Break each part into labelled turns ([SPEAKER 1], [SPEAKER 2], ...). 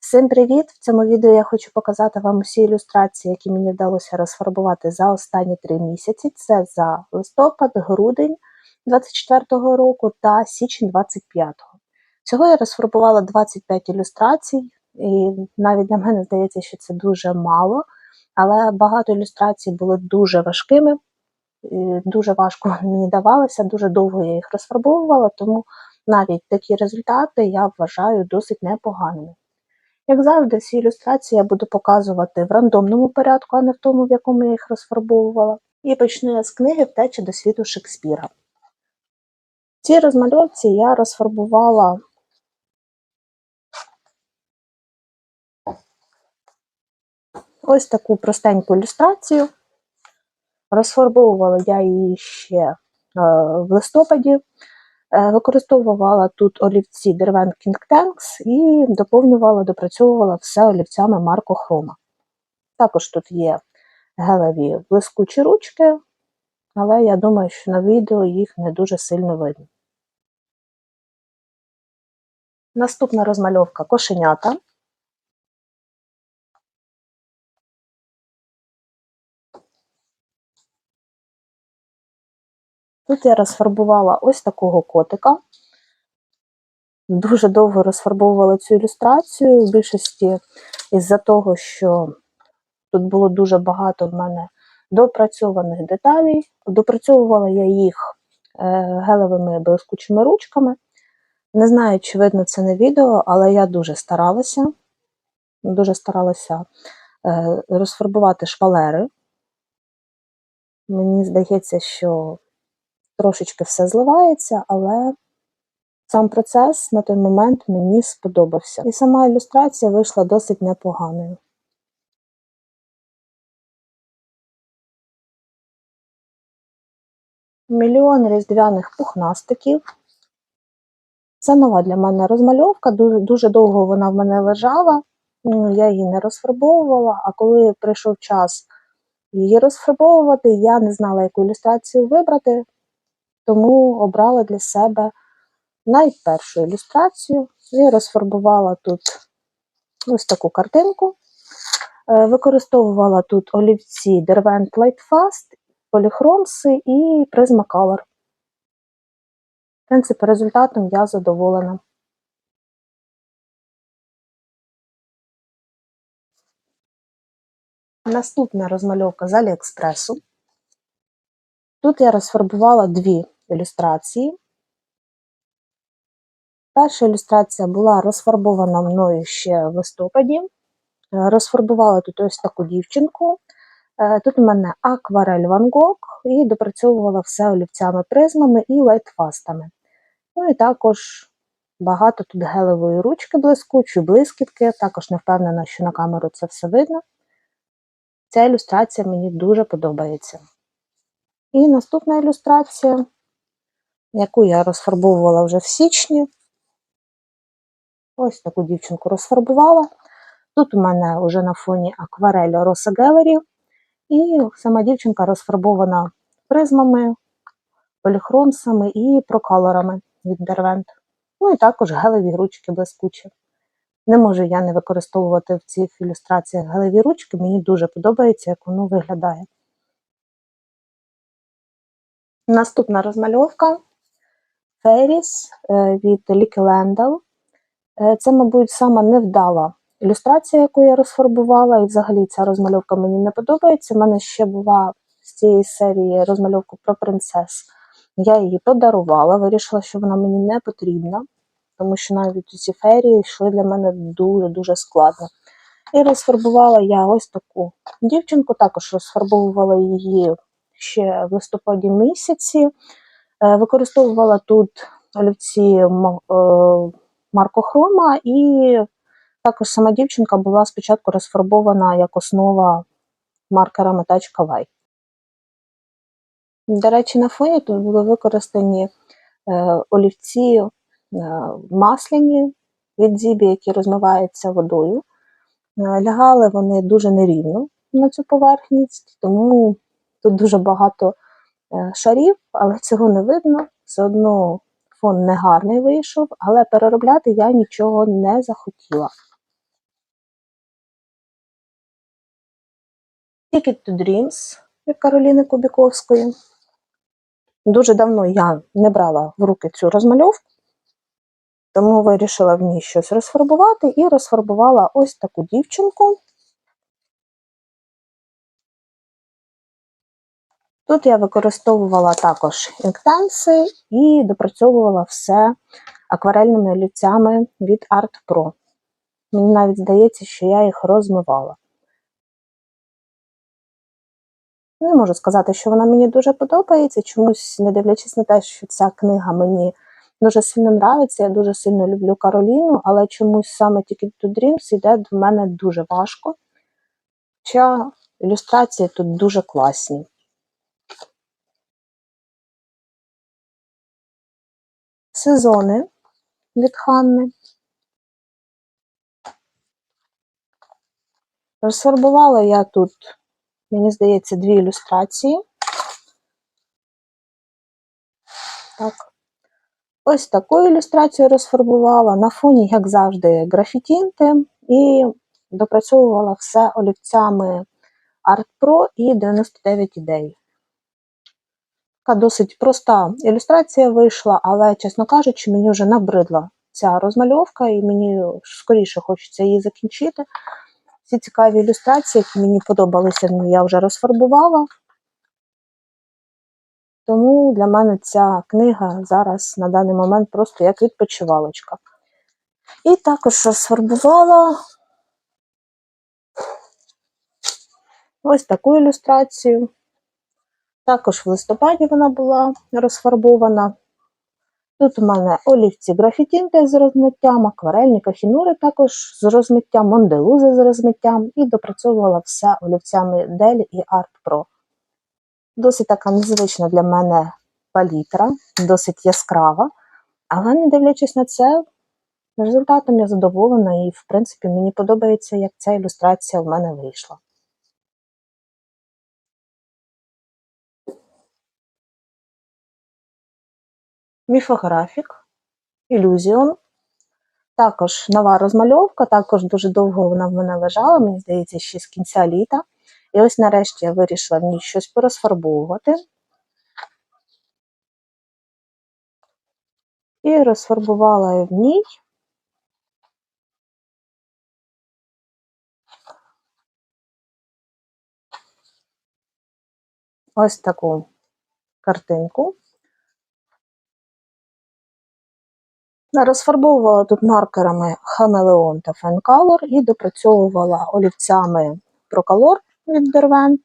[SPEAKER 1] Всім привіт! В цьому відео я хочу показати вам усі ілюстрації, які мені вдалося розфарбувати за останні три місяці. Це за листопад, грудень 24-го року та січень 25-го. Всього я розфарбувала 25 ілюстрацій, і навіть для мене здається, що це дуже мало, але багато ілюстрацій були дуже важкими, дуже важко мені давалося, дуже довго я їх розфарбовувала, тому навіть такі результати я вважаю досить непоганими. Як завжди, всі ілюстрації я буду показувати в рандомному порядку, а не в тому, в якому я їх розфарбовувала. І почну я з книги Втеча до світу Шекспіра. В цій розмальовці я розфарбувала ось таку простеньку ілюстрацію. Розфарбовувала я її ще е, в листопаді. Е, використовувала тут олівці Derwent King Tanks і доповнювала, допрацьовувала все олівцями Марко Хрома. Також тут є гелеві блискучі ручки, але я думаю, що на відео їх не дуже сильно видно. Наступна розмальовка кошенята. Тут я розфарбувала ось такого котика. Дуже довго розфарбовувала цю ілюстрацію, в більшості із-за того, що тут було дуже багато в мене допрацьованих деталей. Допрацьовувала я їх е, гелевими блискучими ручками. Не знаю, чи видно це на відео, але я дуже старалася. Дуже старалася е, розфарбувати шпалери. Мені здається, що трошечки все зливається, але сам процес на той момент мені сподобався. І сама ілюстрація вийшла досить непоганою. Мільйон різдвяних пухнастиків. Це нова для мене розмальовка, дуже, дуже довго вона в мене лежала, я її не розфарбовувала, а коли прийшов час її розфарбовувати, я не знала, яку ілюстрацію вибрати, тому обрала для себе найпершу ілюстрацію і розфарбувала тут ось таку картинку. Е, використовувала тут олівці Derwent Light Fast, поліхромси і Prismacolor. В принципі, результатом я задоволена. Наступна розмальовка з Аліекспресу. Тут я розфарбувала дві ілюстрації. Перша ілюстрація була розфарбована мною ще в листопаді. Е, розфарбувала тут ось таку дівчинку. Е, тут у мене акварель Ван Гог і допрацьовувала все олівцями призмами і лайтфастами. Ну і також багато тут гелевої ручки блискучої, блискітки, також не впевнена, що на камеру це все видно. Ця ілюстрація мені дуже подобається. І наступна ілюстрація, яку я розфарбовувала вже в січні. Ось таку дівчинку розфарбувала. Тут у мене вже на фоні акварель Rosa Gallery, і сама дівчинка розфарбована призмами, поліхромсами і проколорами від Derwent. Ну і також гелеві ручки блискучі. Не можу я не використовувати в цих ілюстраціях гелеві ручки, мені дуже подобається, як воно виглядає. Наступна розмальовка Феріс від Ліки Лендал. Е, це, мабуть, сама невдала ілюстрація, яку я розфарбувала, і взагалі ця розмальовка мені не подобається. У мене ще була з цієї серії розмальовка про принцес. Я її подарувала, вирішила, що вона мені не потрібна, тому що навіть ці ферії йшли для мене дуже-дуже складно. І розфарбувала я ось таку дівчинку, також розфарбовувала її ще в листопаді місяці. Е, використовувала тут олівці е, маркохрома, і також сама дівчинка була спочатку розфарбована як основа маркера Метачка Вай. До речі, на фоні тут були використані е, олівці масляні від зібі, які розмиваються водою. Лягали вони дуже нерівно на цю поверхність, тому Тут дуже багато Е, шарів, але цього не видно. Все одно фон негарний вийшов, але переробляти я нічого не захотіла. Ticket to Dreams від Кароліни Кубіковської. Дуже давно я не брала в руки цю розмальовку, тому вирішила в ній щось розфарбувати і розфарбувала ось таку дівчинку. Тут я використовувала також інктенси і допрацьовувала все акварельними олівцями від Art Pro. Мені навіть здається, що я їх розмивала. Не можу сказати, що вона мені дуже подобається, чомусь, не дивлячись на те, що ця книга мені дуже сильно нравиться, я дуже сильно люблю Кароліну, але чомусь саме Ticket to Dreams йде до мене дуже важко. Хоча ілюстрації тут дуже класні. Сезони від Ханни. Розфарбувала я тут, мені здається, дві ілюстрації. Так. Ось таку ілюстрацію розфарбувала. На фоні, як завжди, графітінти і допрацьовувала все олівцями Art Pro і 99 ідей. Така досить проста ілюстрація вийшла, але, чесно кажучи, мені вже набридла ця розмальовка, і мені скоріше хочеться її закінчити. Всі цікаві ілюстрації, які мені подобалися, я вже розфарбувала. Тому для мене ця книга зараз на даний момент просто як відпочивалочка. І також розфарбувала ось таку ілюстрацію. Також в листопаді вона була розфарбована. Тут у мене олівці графітінти з розмиттям, акварельні кахінури також з розмиттям, монделузи з розмиттям і допрацьовувала все олівцями Dell і Art Pro. Досить така незвична для мене палітра, досить яскрава, але не дивлячись на це, результатом я задоволена і, в принципі, мені подобається, як ця ілюстрація в мене вийшла. Міфографік, ілюзіон. Також нова розмальовка, також дуже довго вона в мене лежала, мені здається, ще з кінця літа. І ось нарешті я вирішила в ній щось порозфарбовувати. І розфарбувала в ній ось таку картинку. Розфарбовувала тут маркерами Хамелеон та Фенкалор і допрацьовувала олівцями Procalor від Derwent,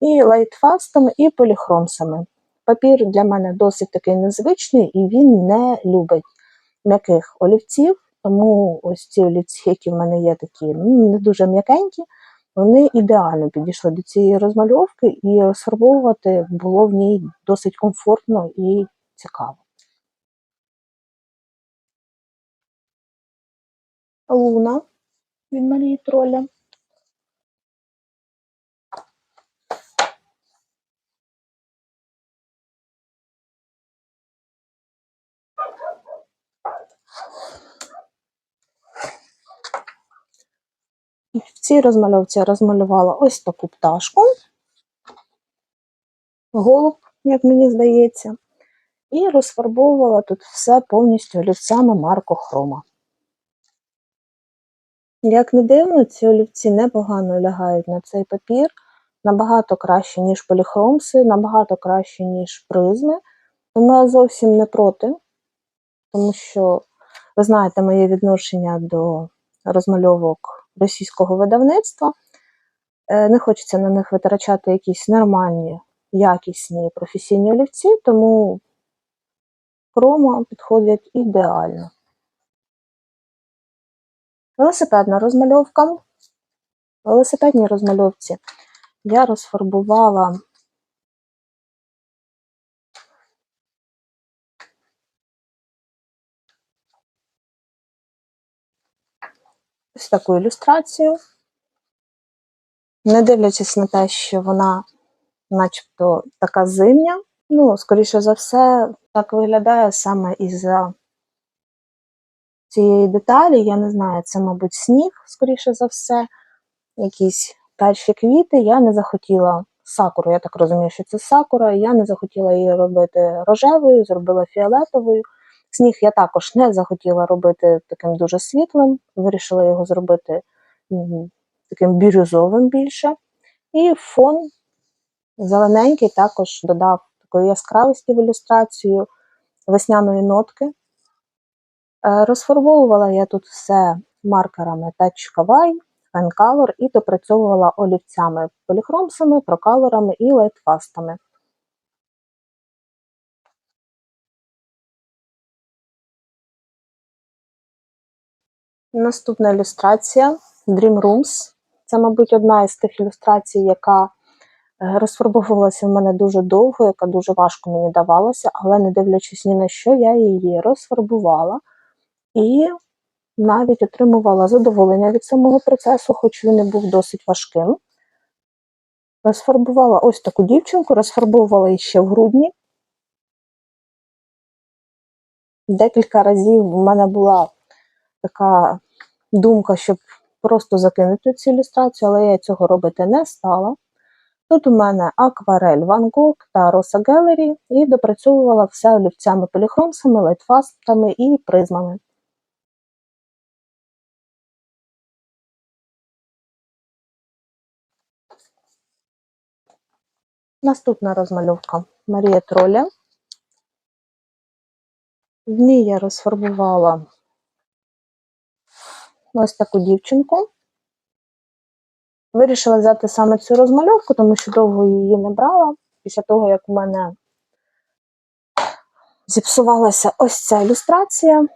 [SPEAKER 1] і лайтфастами, і поліхромсами. Папір для мене досить такий незвичний, і він не любить м'яких олівців, тому ось ці олівці, які в мене є такі ну, не дуже м'якенькі, вони ідеально підійшли до цієї розмальовки, і розфарбовувати було в ній досить комфортно і цікаво. Луна від Марії Троля. В цій розмальовці я розмалювала ось таку пташку, голуб, як мені здається, і розфарбовувала тут все повністю олівцями Марко Хрома. Як не дивно, ці олівці непогано лягають на цей папір, набагато краще, ніж поліхромси, набагато краще, ніж призми. Тому зовсім не проти, тому що, ви знаєте, моє відношення до розмальовок російського видавництва. Е, не хочеться на них витрачати якісь нормальні, якісні професійні олівці, тому хрома підходять ідеально. Велосипедна розмальовка. В велосипедній розмальовці я розфарбувала ось таку ілюстрацію, не дивлячись на те, що вона начебто така зимня, ну, скоріше за все, так виглядає саме із-за цієї деталі. Я не знаю, це, мабуть, сніг, скоріше за все, якісь перші квіти я не захотіла сакуру. Я так розумію, що це сакура. Я не захотіла її робити рожевою, зробила фіолетовою. Сніг я також не захотіла робити таким дуже світлим, вирішила його зробити таким бірюзовим більше. І фон зелененький також додав такої яскравості в ілюстрацію, весняної нотки. Е, Розфарбовувала я тут все маркерами Touch Kawaii, Pen Color і допрацьовувала олівцями поліхромсами, прокалорами і лайтфастами. Наступна ілюстрація Dream Rooms. Це, мабуть, одна із тих ілюстрацій, яка е, розфарбовувалася в мене дуже довго, яка дуже важко мені давалася, але не дивлячись ні на що, я її розфарбувала і навіть отримувала задоволення від самого процесу, хоч він і був досить важким. Розфарбувала ось таку дівчинку, розфарбовувала її ще в грудні. Декілька разів в мене була така думка, щоб просто закинути цю ілюстрацію, але я цього робити не стала. Тут у мене акварель Van Gogh та Rosa Gallery і допрацьовувала все олівцями поліхромсами, лайтфастами і призмами. Наступна розмальовка Марія Троля. В ній я розфарбувала ось таку дівчинку. Вирішила взяти саме цю розмальовку, тому що довго її не брала. Після того, як у мене зіпсувалася ось ця ілюстрація.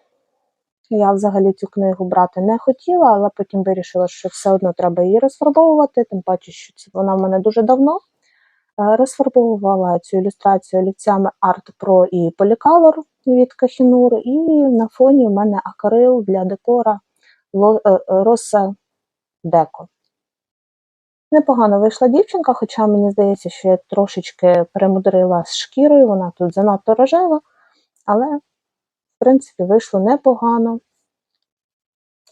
[SPEAKER 1] Я взагалі цю книгу брати не хотіла, але потім вирішила, що все одно треба її розфарбовувати, тим паче, що вона в мене дуже давно. Е, Розфарбовувала цю ілюстрацію олівцями Art Pro і Polycolor від Kohinoor, і на фоні в мене акрил для декора е, Rosa Deco. Непогано вийшла дівчинка, хоча мені здається, що я трошечки перемудрила з шкірою, вона тут занадто рожева, але, в принципі, вийшло непогано.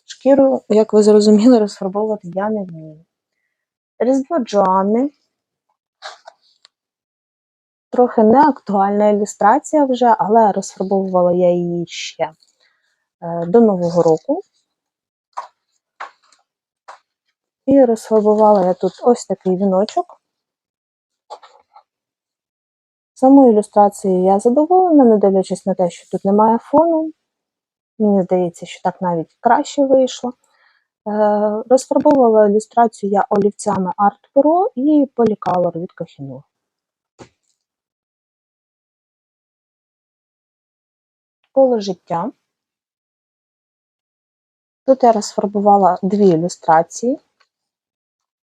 [SPEAKER 1] Шкіру, як ви зрозуміли, розфарбовувати я не вмію. Різдво Джоанни. Трохи неактуальна ілюстрація вже, але розфарбовувала я її ще е, до Нового року. І розфарбувала я тут ось такий віночок. Самою ілюстрацією я задоволена, не дивлячись на те, що тут немає фону. Мені здається, що так навіть краще вийшло. Е, Розфарбовувала ілюстрацію я олівцями Art Pro і Polycolor від Kohinoor. Коло життя. Тут я розфарбувала дві ілюстрації.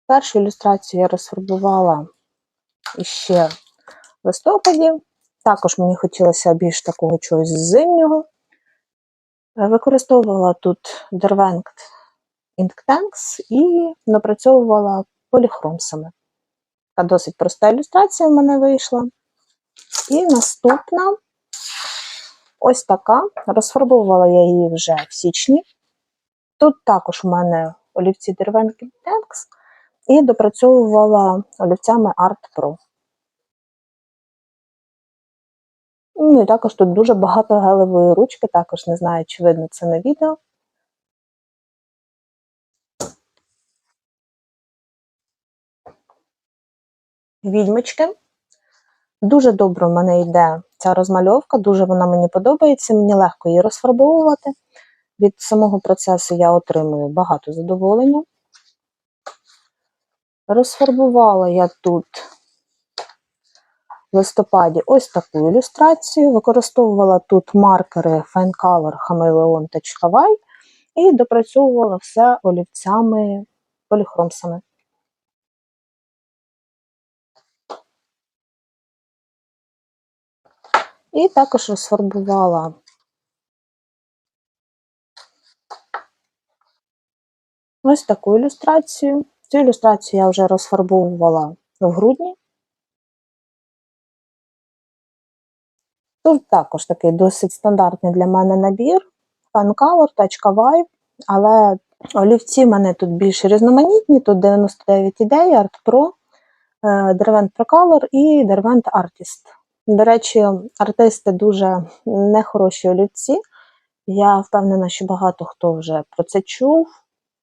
[SPEAKER 1] Першу ілюстрацію я розфарбувала ще в листопаді. Також мені хотілося більш такого чогось зимнього. Використовувала тут Derwent Inktanks і напрацьовувала поліхромсами. Така досить проста ілюстрація в мене вийшла. І наступна ось така. Розфарбовувала я її вже в січні. Тут також у мене олівці Derwent Inktanks і допрацьовувала олівцями Art Pro. Ну і також тут дуже багато гелевої ручки, також не знаю, чи видно це на відео. Відьмочки. Дуже добре в мене йде ця розмальовка, дуже вона мені подобається, мені легко її розфарбовувати. Від самого процесу я отримую багато задоволення. Розфарбувала я тут в листопаді ось таку ілюстрацію. Використовувала тут маркери Fine Color Chameleon та Hawaii і допрацьовувала все олівцями поліхромсами. І також розфарбувала ось таку ілюстрацію. Цю ілюстрацію я вже розфарбовувала в грудні. Тут також такий досить стандартний для мене набір. Fan Color, Touch Kawaii, але Олівці в мене тут більш різноманітні, тут 99 ідей, Art Pro, е, Derwent Pro Color і Derwent Artist. До речі, артисти дуже нехороші олівці. Я впевнена, що багато хто вже про це чув,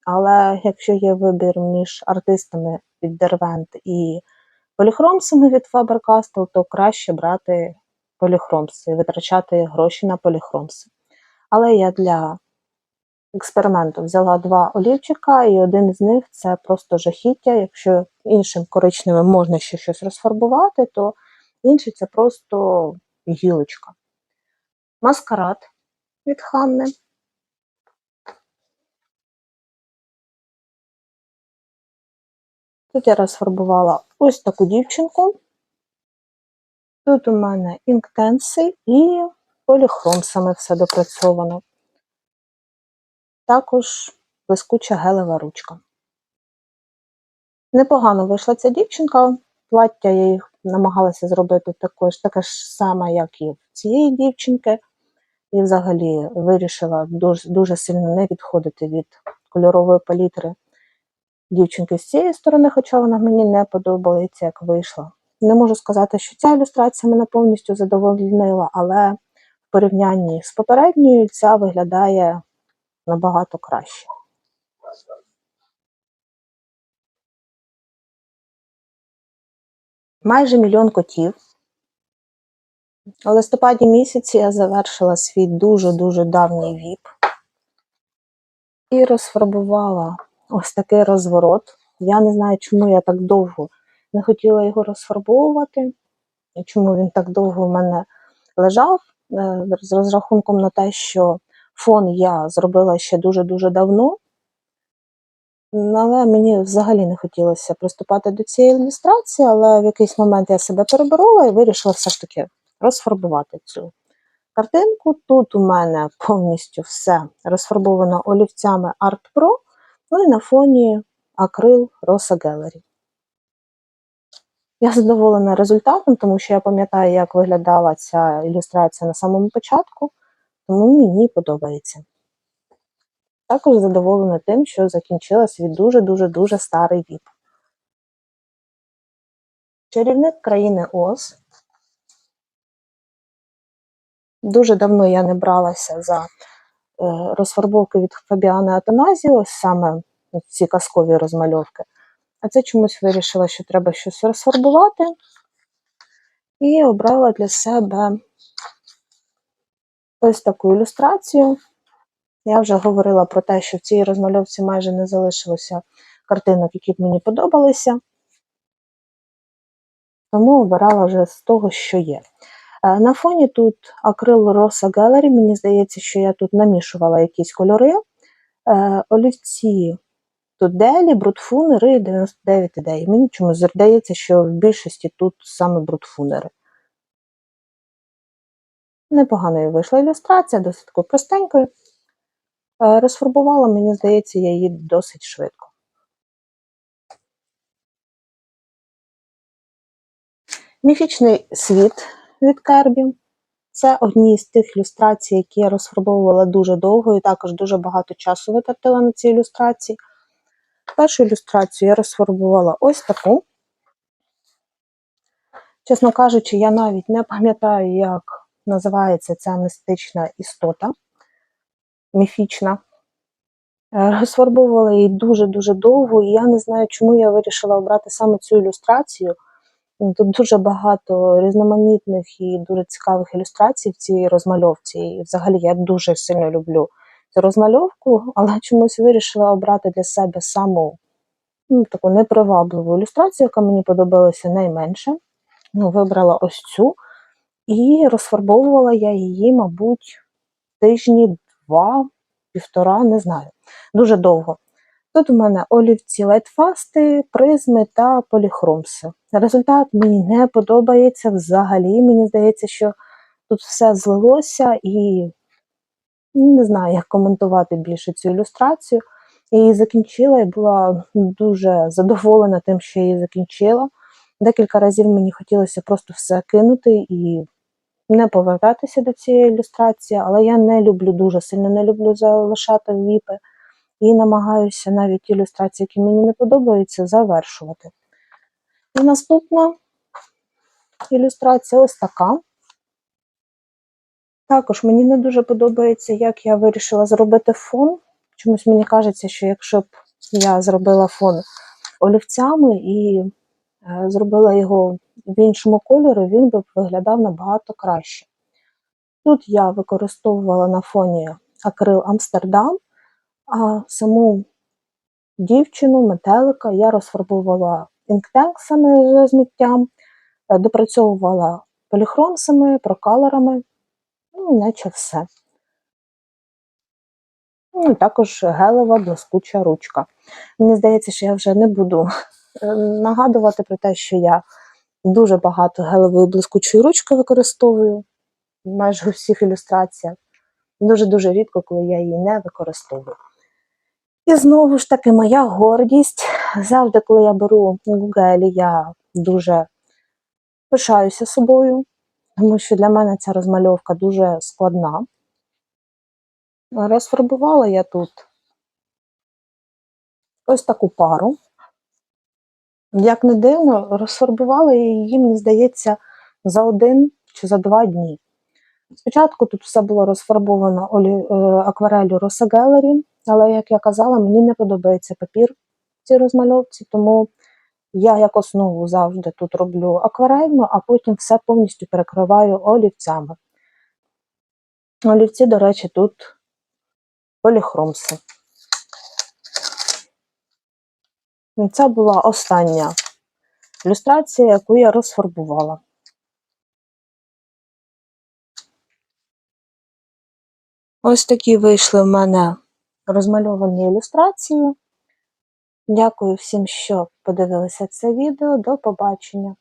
[SPEAKER 1] але якщо є вибір між артистами від Derwent і поліхромсами від Faber-Castell, то краще брати поліхромси і витрачати гроші на поліхромси. Але я для експерименту взяла два олівчика, і один з них це просто жахіття. Якщо іншим коричневим можна ще щось розфарбувати, то інший це просто гілочка. Маскарад від Ханни. Тут я розфарбувала ось таку дівчинку. Тут у мене інктенси і поліхромсами все допрацьовано. Також блискуча гелева ручка. Непогано вийшла ця дівчинка. Плаття я їх намагалася зробити також таке ж саме, як і в цієї дівчинки. І взагалі вирішила дуже, дуже сильно не відходити від кольорової палітри дівчинки з цієї сторони, хоча вона мені не подобається, як вийшла. Не можу сказати, що ця ілюстрація мене повністю задовольнила, але в порівнянні з попередньою ця виглядає набагато краще. Майже мільйон котів. У листопаді місяці я завершила свій дуже-дуже давній віп і розфарбувала ось такий розворот. Я не знаю, чому я так довго не хотіла його розфарбовувати, і чому він так довго в мене лежав, е, з розрахунком на те, що фон я зробила ще дуже-дуже давно. Але мені взагалі не хотілося приступати до цієї ілюстрації, але в якийсь момент я себе переборола і вирішила все ж таки розфарбувати цю картинку. Тут у мене повністю все розфарбовано олівцями Art Pro, ну і на фоні акрил Rosa Gallery. Я задоволена результатом, тому що я пам'ятаю, як виглядала ця ілюстрація на самому початку, тому мені подобається. Також задоволена тим, що закінчила свій дуже-дуже-дуже старий віп. Чарівник країни Оз. Дуже давно я не бралася за е, розфарбовки від Фабіани Атаназі, ось саме ці казкові розмальовки. А це чомусь вирішила, що треба щось розфарбувати. І обрала для себе ось таку ілюстрацію. Я вже говорила про те, що в цій розмальовці майже не залишилося картинок, які б мені подобалися. Тому обирала вже з того, що є. Е, на фоні тут акрил Rosa Gallery, мені здається, що я тут намішувала якісь кольори. Е, олівці тут делі, брутфунери 99 ідей. Мені чомусь здається, що в більшості тут саме брутфунери. Непоганою вийшла ілюстрація, досить простенькою. Е, розфарбувала, мені здається, я її досить швидко. Міфічний світ від Кербі. Це одні з тих ілюстрацій, які я розфарбовувала дуже довго і також дуже багато часу витратила на ці ілюстрації. Першу ілюстрацію я розфарбувала ось таку. Чесно кажучи, я навіть не пам'ятаю, як називається ця містична істота, міфічна. Е, розфарбовувала її дуже-дуже довго, і я не знаю, чому я вирішила обрати саме цю ілюстрацію. Тут дуже багато різноманітних і дуже цікавих ілюстрацій в цій розмальовці. І взагалі я дуже сильно люблю цю розмальовку, але чомусь вирішила обрати для себе саму ну, таку непривабливу ілюстрацію, яка мені подобалася найменше. Ну, Вибрала ось цю і розфарбовувала я її, мабуть, тижні два, півтора, не знаю. Дуже довго. Тут у мене олівці лайтфасти, призми та поліхромси. Результат мені не подобається взагалі. Мені здається, що тут все злилося і не знаю, як коментувати більше цю ілюстрацію. Я її закінчила і була дуже задоволена тим, що я її закінчила. Декілька разів мені хотілося просто все кинути і не повертатися до цієї ілюстрації, але я не люблю дуже сильно не люблю залишати віпи. і намагаюся навіть ілюстрації, які мені не подобаються, завершувати. І наступна ілюстрація ось така. Також мені не дуже подобається, як я вирішила зробити фон. Чомусь мені кажеться, що якщо б я зробила фон олівцями і зробила його в іншому кольорі, він би виглядав набагато краще. Тут я використовувала на фоні акрил Амстердам, а саму дівчину, метелика я розфарбовувала інктенксами з зміттям, е, допрацьовувала поліхромсами, прокалорами, ну, наче все. Ну, і також гелева блискуча ручка. Мені здається, що я вже не буду е, нагадувати про те, що я дуже багато гелевої блискучої ручки використовую майже у всіх ілюстраціях. Дуже-дуже рідко, коли я її не використовую. І знову ж таки, моя гордість. Завжди, коли я беру Google, я дуже пишаюся собою, тому що для мене ця розмальовка дуже складна. Розфарбувала я тут ось таку пару. Як не дивно, розфарбувала я її, мені здається, за один чи за два дні. Спочатку тут все було розфарбовано е, акварелью Rosa Gallery, але, як я казала, мені не подобається папір в цій розмальовці, тому я як основу завжди тут роблю акварельну, а потім все повністю перекриваю олівцями. Олівці, до речі, тут поліхромси. І Це була остання ілюстрація, яку я розфарбувала. Ось такі вийшли в мене розмальовані ілюстрації. Дякую всім, що подивилися це відео. До побачення!